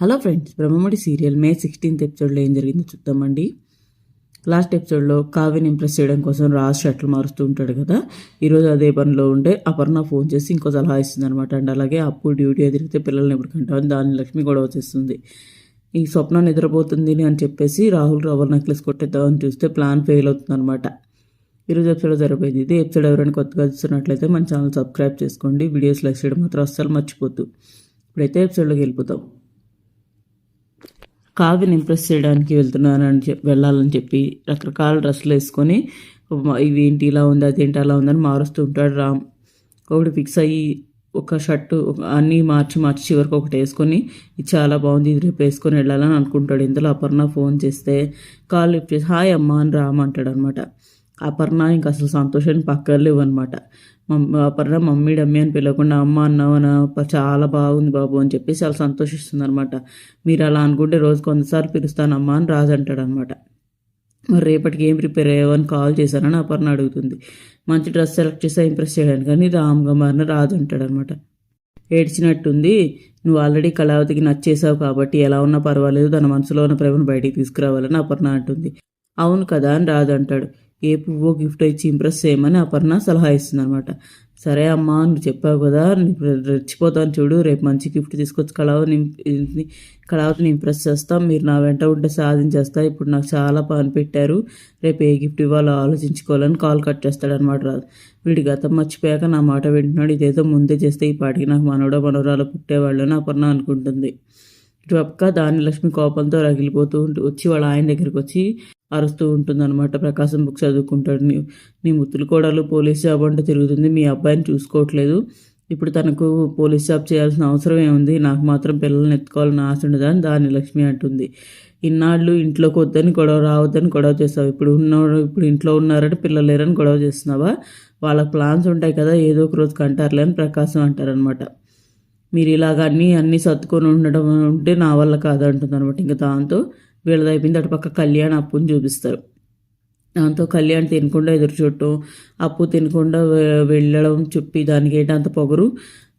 Hello friends Brahmamudi serial May sixteenth ఎపిసోడ్లో ఏం జరిగిందో చూద్దామండి. లాస్ట్ ఎపిసోడ్లో కావ్యని ఇంప్రెస్ చేయడం కోసం రాజ్ షర్ట్లు మారుస్తూ ఉంటాడు కదా. ఈరోజు అదే పనిలో ఉంటే అపర్ణ ఫోన్ చేసి ఇంకో సలహా ఇస్తుంది అనమాట అండ్ అలాగే అప్పు డ్యూటీ ఎదిరితే పిల్లల్ని ఎప్పుడు కంటామని దాని లక్ష్మి గొడవ చేస్తుంది. ఈ స్వప్న నిద్రపోతుంది అని చెప్పేసి రాహుల్ రవర్ నెక్లెస్ కొట్టేద్దామని చూస్తే ప్లాన్ ఫెయిల్ అవుతుంది అనమాట ఈరోజు ఎపిసోడ్ జరిపోయింది ఇది. ఎపిసోడ్ ఎవరైనా కొత్తగా చూస్తున్నట్లయితే మన ఛానల్ సబ్స్క్రైబ్ చేసుకోండి. వీడియోస్ లైక్ చేయడం మాత్రం అస్సలు మర్చిపోద్దు. ఇప్పుడైతే ఎపిసోడ్లోకి వెళ్ళిపోతాం. కావ్యని ఇంప్రెస్ చేయడానికి వెళ్తున్నానని చెప్పి వెళ్ళాలని చెప్పి రకరకాల డ్రెస్సులు వేసుకొని ఇవి ఏంటి ఇలా ఉంది అదేంటి అలా ఉందని మారుస్తూ ఉంటాడు రామ్. ఒకటి ఫిక్స్ అయ్యి ఒక షర్టు అన్నీ మార్చి మార్చి చివరికి ఒకటి వేసుకొని ఇది చాలా బాగుంది ఇది రేపు వేసుకొని వెళ్ళాలని అనుకుంటాడు. ఇందులో అపర్ణ ఫోన్ చేస్తే కాల్ లిఫ్ట్ చేసి హాయ్ అమ్మ అని రామ్ అంటాడు అనమాట అపర్ణ ఇంకా అసలు సంతోషాన్ని పక్కర్లేవు అనమాట మమ్మీ అపర్ణ మమ్మీ డమ్మీ అని పిలవకుండా అమ్మ అన్నావనా చాలా బాగుంది బాబు అని చెప్పేసి చాలా సంతోషిస్తుంది అనమాట మీరు అలా అనుకుంటే రోజు కొంతసార్లు పిలుస్తానమ్మా అని రాజు అంటాడు అనమాట మరి రేపటికి ఏం ప్రిపేర్ అయ్యావని కాల్ చేశానని అపర్ణ అడుగుతుంది. మంచి డ్రెస్ సెలెక్ట్ చేస్తే ఇంప్రెస్ చేయడానికి కానీ రామ్గా మారిన రాజు అంటాడు అనమాట ఏడ్చినట్టుంది నువ్వు ఆల్రెడీ కళావతికి నచ్చేసావు కాబట్టి ఎలా ఉన్నా పర్వాలేదు తన మనసులో ఉన్న ప్రేమను బయటికి తీసుకురావాలని అపర్ణ అంటుంది. అవును కదా అని రాజు అంటాడు. ఏ పువ్వు గిఫ్ట్ ఇచ్చి ఇంప్రెస్ చేయమని అపర్ణ సలహా ఇస్తుంది అనమాట సరే అమ్మా నువ్వు చెప్పావు కదా రెచ్చిపోతాను చూడు రేపు మంచి గిఫ్ట్ తీసుకొచ్చి కళావని కళావతిని ఇంప్రెస్ చేస్తాం మీరు నా వెంట ఉంటే సాధించేస్తా ఇప్పుడు నాకు చాలా పని పెట్టారు రేపు ఏ గిఫ్ట్ ఇవ్వాలో ఆలోచించుకోవాలని కాల్ కట్ చేస్తాడనమాట రాదు వీడి గతం మర్చిపోయాక నా మాట వింటున్నాడు ఇదేదో ముందే చేస్తే ఈ పాటికి నాకు మనవడ మనవరాలు పుట్టేవాళ్ళని అపర్ణ అనుకుంటుంది ఇటు పక్క దాని లక్ష్మి కోపంతో రగిలిపోతూ వచ్చి వాళ్ళ ఆయన దగ్గరికి వచ్చి అరుస్తూ ఉంటుందన్నమాట. ప్రకాశం బుక్ చదువుకుంటాడు. నీ నీ ముత్తులు కోడలు పోలీస్ జాబ్ అంటే తిరుగుతుంది. మీ అబ్బాయిని చూసుకోవట్లేదు. ఇప్పుడు తనకు పోలీస్ జాబ్ చేయాల్సిన అవసరం ఏముంది? నాకు మాత్రం పిల్లల్ని ఎత్తుకోవాలని ఆశ ఉండదు? అని దాని లక్ష్మి అంటుంది. ఇన్నాళ్ళు ఇంట్లోకి వద్దని గొడవ రావద్దని గొడవ చేస్తావు. ఇప్పుడు ఉన్న ఇప్పుడు ఇంట్లో ఉన్నారంటే పిల్లలు లేరని గొడవ చేస్తున్నావా? వాళ్ళకి ప్లాన్స్ ఉంటాయి కదా ఏదో ఒక రోజు కంటారులే అని ప్రకాశం అంటారనమాట మీరు ఇలాగ అన్నీ అన్నీ సర్దుకొని ఉండడం ఉంటే నా వల్ల కాదంటుంది అనమాట ఇంకా దాంతో వీళ్ళదైపోయింది. అయిపోయింది అటుపక్క కళ్యాణ్ అప్పుని చూపిస్తారు. దాంతో కళ్యాణ్ తినకుండా ఎదురు చుట్టూ అప్పు తినకుండా వెళ్ళడం చెప్పి దానికి ఏంటి అంత పొగరు?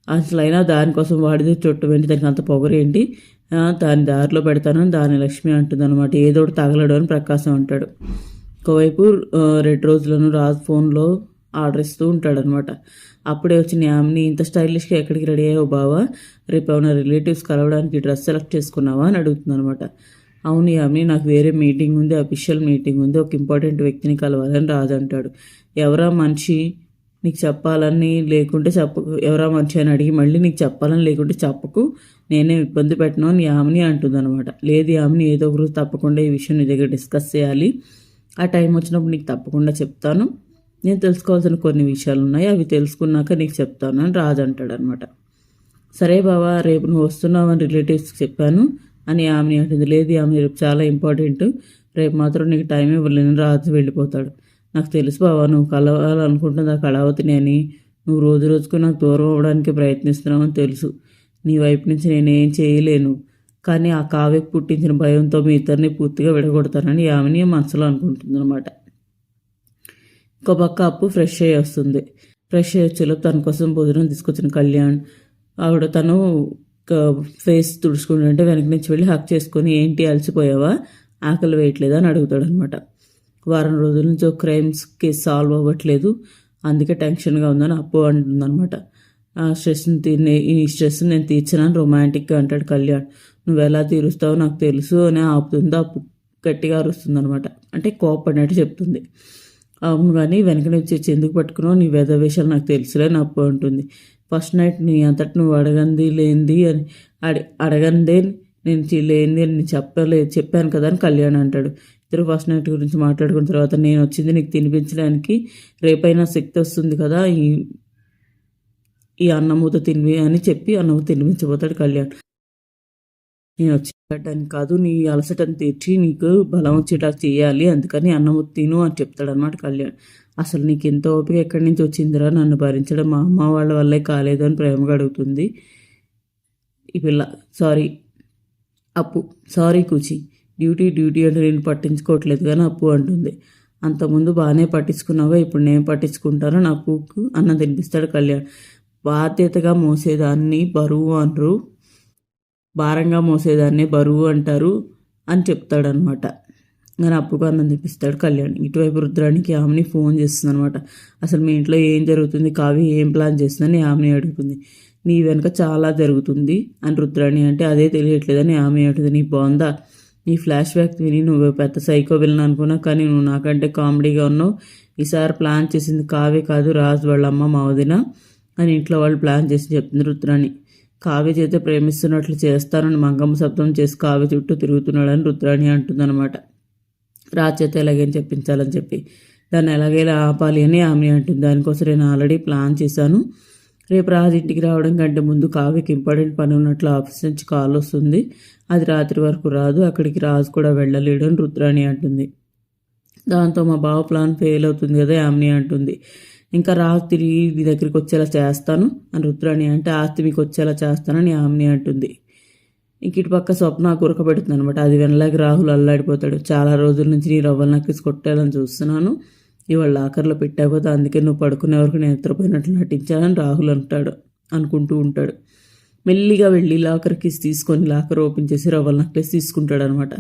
అసలు అయినా దానికోసం వాడిది చుట్టూ ఏంటి దానికి అంత పొగరు ఏంటి? దాని దారిలో పెడతానని దాని లక్ష్మి అంటుంది అనమాట ఏదో ఒకటి తగలడు అని ప్రకాశం అంటాడు. ఒకవైపు రెండు రోజులను రాజు ఫోన్లో ఆర్డర్ ఇస్తూ ఉంటాడనమాట అప్పుడే వచ్చిన యామ్ని ఇంత స్టైలిష్గా ఎక్కడికి రెడీ అయ్యావు బావా? రేపు ఏమైనా రిలేటివ్స్ కలవడానికి డ్రెస్ సెలెక్ట్ చేసుకున్నావా? అని అడుగుతుంది అనమాట అవును యామి నాకు వేరే మీటింగ్ ఉంది అఫీషియల్ మీటింగ్ ఉంది ఒక ఇంపార్టెంట్ వ్యక్తిని కలవాలని రాజు అంటాడు. ఎవరా మనిషి నీకు చెప్పాలని లేకుంటే చెప్పకు ఎవరా మనిషి అని అడిగి మళ్ళీ నీకు చెప్పాలని లేకుంటే చెప్పకు నేనే ఇబ్బంది పెట్టను అని యామిని అంటుంది అనమాట లేదు యామిని ఏదో ఒక రోజు తప్పకుండా ఈ విషయం నీ దగ్గర డిస్కస్ చేయాలి. ఆ టైం వచ్చినప్పుడు నీకు తప్పకుండా చెప్తాను. నేను తెలుసుకోవాల్సిన కొన్ని విషయాలు ఉన్నాయి అవి తెలుసుకున్నాక నీకు చెప్తాను అని రాజు అంటాడు అనమాట సరే బావా రేపు నువ్వు వస్తున్నావని రిలేటివ్స్కి చెప్పాను. అని ఆమె అంటుంది. లేదు ఆమె రేపు చాలా ఇంపార్టెంట్. రేపు మాత్రం నీకు టైం ఇవ్వలేను. రాజు వెళ్ళిపోతాడు. నాకు తెలుసు బావా నువ్వు కలవాలనుకుంటున్న ఆ కళావతిని అని. నువ్వు రోజు రోజుకు నాకు దూరం అవ్వడానికి ప్రయత్నిస్తున్నావు అని తెలుసు. నీ వైపు నుంచి నేనేం చేయలేను. కానీ ఆ కావ్యకు పుట్టించిన భయంతో మీ ఇద్దరిని పూర్తిగా విడగొడతానని ఆమెని మనసులో అనుకుంటుంది అనమాట ఇంకో పక్క అప్పు ఫ్రెష్ అయ్యి వస్తుంది. ఫ్రెష్ అయ్యి వచ్చేలోపు తన కోసం భోజనం తీసుకొచ్చిన కళ్యాణ్. ఆవిడ తను ఫేస్ తుడుచుకుంటుంటే వెనక నుంచి వెళ్ళి హక్ చేసుకొని ఏంటి అలసిపోయావా? ఆకలి వేయట్లేదా? అని అడుగుతాడు అనమాట వారం రోజుల నుంచి ఒక క్రైమ్స్ కేసు సాల్వ్ అవ్వట్లేదు. అందుకే టెన్షన్గా ఉందని అప్పు అంటుందన్నమాట ఆ స్ట్రెస్ని తీ ఈ స్ట్రెస్ నేను తీర్చినాను రొమాంటిక్గా అంటాడు కళ్యాణ్. నువ్వు ఎలా తీరుస్తావో నాకు తెలుసు అని ఆపుతుంది అప్పు గట్టిగా అరుస్తుంది అనమాట అంటే కోపడినట్టు చెప్తుంది. అవును కానీ వెనక నుంచి ఎందుకు పట్టుకున్నావు? నీ వేద విషయాలు నాకు తెలుసులే నా అప్పు ఉంటుంది ఫస్ట్ నైట్ నీ అంతటి నువ్వు అడగంది లేనిది అని అడి అడగందే నేను లేనిది అని చెప్పలేదు చెప్పాను కదా అని కళ్యాణ్ అంటాడు. ఇద్దరు ఫస్ట్ నైట్ గురించి మాట్లాడుకున్న తర్వాత నేను వచ్చింది నీకు తినిపించడానికి రేపైనా శక్తి వస్తుంది కదా ఈ ఈ అన్నమూత తినివి అని చెప్పి అన్నము తినిపించబోతాడు కళ్యాణ్. నేను వచ్చేటానికి కాదు నీ అలసటను తీర్చి నీకు బలం వచ్చేటా చేయాలి అందుకని అన్నము తిను అని చెప్తాడనమాట కళ్యాణ్. అసలు నీకు ఎంత ఓపిక ఎక్కడి నుంచి వచ్చిందిరా నన్ను భరించడం? మా అమ్మ వాళ్ళ వల్లే కాలేదు అని ప్రేమగా అడుగుతుంది. ఈ పిల్ల సారీ అప్పు సారీ కూచి. డ్యూటీ డ్యూటీ అంటే నేను పట్టించుకోవట్లేదు కానీ అప్పు అంటుంది. అంతకుముందు బాగానే పట్టించుకున్నావా ఇప్పుడు నేను పట్టించుకుంటానో. నా అప్పుకు అన్నం తినిపిస్తాడు కళ్యాణ్. బాధ్యతగా మోసేదాన్ని బరువు అనరు. భారంగా మోసేదాన్నే బరువు అంటారు అని చెప్తాడనమాట నేను అప్పుకు అన్నం తెప్పిస్తాడు కళ్యాణ్ ఇటువైపు రుద్రానికి ఆమెని ఫోన్ చేస్తుంది అనమాట అసలు మీ ఇంట్లో ఏం జరుగుతుంది కావి ఏం ప్లాన్ చేస్తుందని ఆమెని అడుగుతుంది. నీ వెనుక చాలా జరుగుతుంది అని రుద్రాణి అంటే అదే తెలియట్లేదని ఆమె అంటుంది. నీ బాగుందా నీ ఫ్లాష్ బ్యాక్ విని నువ్వు పెద్ద సైకో విలన్ అనుకున్నా కానీ నువ్వు నాకంటే కామెడీగా ఉన్నావు. ఈసారి ప్లాన్ చేసింది కావే కాదు రాజు వాళ్ళ అమ్మ మా వదిన అని ఇంట్లో వాళ్ళు ప్లాన్ చేసి చెప్తుంది రుద్రాణి. కావ్య చేత ప్రేమిస్తున్నట్లు చేస్తానని మంగమ్మ శబ్దం చేసి కావ్య చుట్టూ తిరుగుతున్నాడని రుద్రాణి అంటుందన్నమాట. రాచేత ఎలాగైనా చెప్పించాలని చెప్పి. దాన్ని ఎలాగైనా ఆపాలి అని ఆమె అంటుంది. దానికోసం నేను ఆల్రెడీ ప్లాన్ చేశాను. రేపు రాజు ఇంటికి రావడం కంటే ముందు కావ్యకి ఇంపార్టెంట్ పని ఉన్నట్లు ఆఫీస్ నుంచి కాల్ వస్తుంది. అది రాత్రి వరకు రాదు. అక్కడికి రాజు కూడా వెళ్ళలేడు అని రుద్రాణి అంటుంది. దాంతో మా బావ ప్లాన్ ఫెయిల్ అవుతుంది కదా ఆమెని అంటుంది. ఇంకా రాజు తిరిగి మీ దగ్గరికి వచ్చేలా చేస్తాను అని రుద్రాణి అంటే ఆస్తి మీకు వచ్చేలా చేస్తానని ఆమెని అంటుంది. ఇంక ఇటు పక్క స్వప్న కురకబెడుతుంది అనమాట అది వినలేక రాహుల్ అల్లాడిపోతాడు. చాలా రోజుల నుంచి నీ రవ్వలు నక్కిసి కొట్టాలని చూస్తున్నాను. ఇవాళ లాకర్లో పెట్టావు కదా అందుకే నువ్వు పడుకునే వరకు నేను నిద్రపోయినట్లు నటించాలని రాహుల్ అంటాడు అనుకుంటూ ఉంటాడు. మెల్లిగా వెళ్ళి లాకర్ కీస్ తీసుకొని లాకర్ ఓపెన్ చేసి రవ్వల నెక్లెస్ తీసుకుంటాడు అనమాట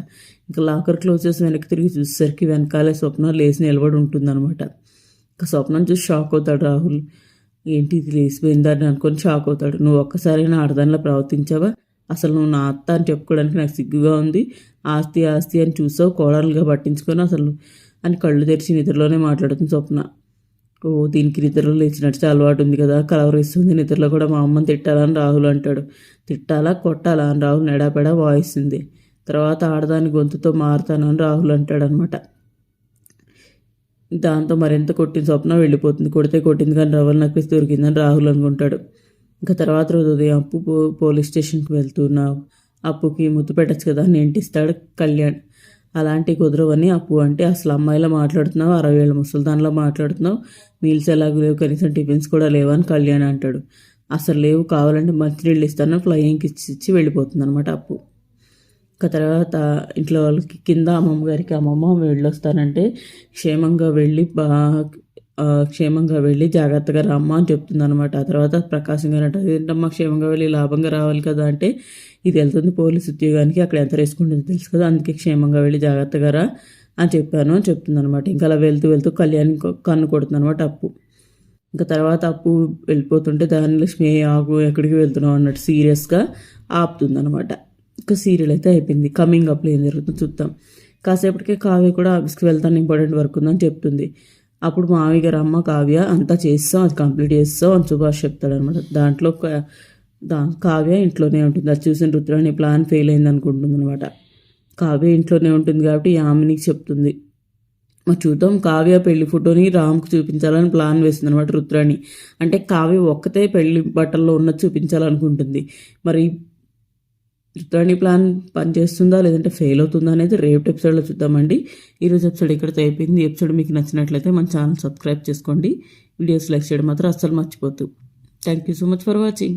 ఇంకా లాకర్ క్లోజ్ చేసి వెనక్కి తిరిగి చూసేసరికి వెనకాలే స్వప్న లేచి నిలబడి ఉంటుందన్నమాట. ఇంకా స్వప్నం చూసి షాక్ అవుతాడు రాహుల్. ఏంటి ఇది లేచిపోయిందని అనుకొని షాక్ అవుతాడు. నువ్వు ఒక్కసారైనా ఆడదానిలో ప్రవర్తించావా? అసలు నువ్వు నా అత్త అని చెప్పుకోవడానికి నాకు సిగ్గుగా ఉంది. ఆస్తి ఆస్తి అని చూసావు కోడలుగా పట్టించుకొని అసలు అని కళ్ళు తెరిచి నిద్రలోనే మాట్లాడుతుంది స్వప్న. ఓ దీనికి నిద్రలో లేచినట్టు అలవాటు ఉంది కదా కలవరిస్తుంది నిద్రలో కూడా మా అమ్మని తిట్టాలని రాహుల్ అంటాడు. తిట్టాలా కొట్టాలా అని రాహుల్ నెడాపెడా వాయిస్తుంది. తర్వాత ఆడదాని గొంతుతో మారుతానని రాహుల్ అంటాడనమాట. దాంతో మరింత కొట్టిన స్వప్న వెళ్ళిపోతుంది. కొడితే కొట్టింది కానీ రవల్ నక్కిసి దొరికిందని రాహుల్ అనుకుంటాడు. ఇంకా తర్వాత రోజు ఉదయం అప్పు పో పోలీస్ స్టేషన్కి వెళ్తున్నావు అప్పుకి ముద్దు పెట్టచ్చు కదా అని ఇంటిస్తాడు కళ్యాణ్. అలాంటి కుదరవని అప్పు అంటే అసలు అమ్మాయిలో మాట్లాడుతున్నావు అరవై ఏళ్ళ ముసలిదానిలో మాట్లాడుతున్నావు మీల్స్ ఎలాగ లేవు కనీసం టిఫిన్స్ కూడా లేవని కళ్యాణ్ అంటాడు. అసలు లేవు కావాలంటే మంచినీళ్ళు ఇస్తాను ఫ్లయింగ్కి ఇచ్చి ఇచ్చి వెళ్ళిపోతుంది అనమాట అప్పు. ఇంకా తర్వాత ఇంట్లో వాళ్ళకి కింద అమ్మమ్మ గారికి అమ్మమ్మ వెళ్ళొస్తానంటే క్షేమంగా వెళ్ళి బా క్షేమంగా వెళ్ళి జాగ్రత్తగా రమ్మ అని చెప్తుంది అనమాట ఆ తర్వాత ప్రకాశం గారు అంటే ఏంటమ్మా క్షేమంగా వెళ్ళి లాభంగా రావాలి కదా అంటే ఇది వెళ్తుంది పోలీస్ ఉద్యోగానికి అక్కడ ఎంత వేసుకుంటుంది తెలుసు కదా అందుకే క్షేమంగా వెళ్ళి జాగ్రత్తగా రా అని చెప్పాను అని చెప్తుంది అనమాట ఇంకా అలా వెళ్తూ వెళ్తూ కళ్యాణ్ కన్ను కొడుతుంది అనమాట అప్పు. ఇంకా తర్వాత అప్పు వెళ్ళిపోతుంటే దాని లక్ష్మి ఆగు ఎక్కడికి వెళ్తున్నావు అన్నట్టు సీరియస్గా ఆపుతుంది అనమాట ఇంకా సీరియల్ అయితే అయిపోయింది. కమింగ్ అప్లో ఏం జరుగుతుందో చూద్దాం. కాసేపటికే కావ్య కూడా ఆఫీస్కి వెళ్తాను ఇంపార్టెంట్ వర్క్ ఉందని చెప్తుంది. అప్పుడు మావి గారు అమ్మ కావ్య అంతా చేస్తాం అది కంప్లీట్ చేస్తాం అని సుభాష్ చెప్తాడనమాట దాంట్లో దా కావ్య ఇంట్లోనే ఉంటుంది. అది చూసిన రుద్రాణి ప్లాన్ ఫెయిల్ అయింది అనుకుంటుంది అనమాట కావ్య ఇంట్లోనే ఉంటుంది కాబట్టి ఆమెనికి చెప్తుంది. మరి చూద్దాం కావ్య పెళ్ళి ఫోటోని రామ్కి చూపించాలని ప్లాన్ వేస్తుంది అనమాట రుద్రాణి అంటే కావ్య ఒక్కతే పెళ్ళి బట్టల్లో ఉన్నది చూపించాలనుకుంటుంది. మరి రుద్రాణి ప్లాన్ పనిచేస్తుందా లేదంటే ఫెయిల్ అవుతుందా అనేది రేపు ఎపిసోడ్లో చూద్దామండి. ఈరోజు ఎపిసోడ్ ఇక్కడితో అయిపోయింది. ఎపిసోడ్ మీకు నచ్చినట్లయితే మన ఛానల్ సబ్స్క్రైబ్ చేసుకోండి. వీడియోస్ లైక్ చేయడం మాత్రం అస్సలు మర్చిపోద్దు. Thank you so much for watching.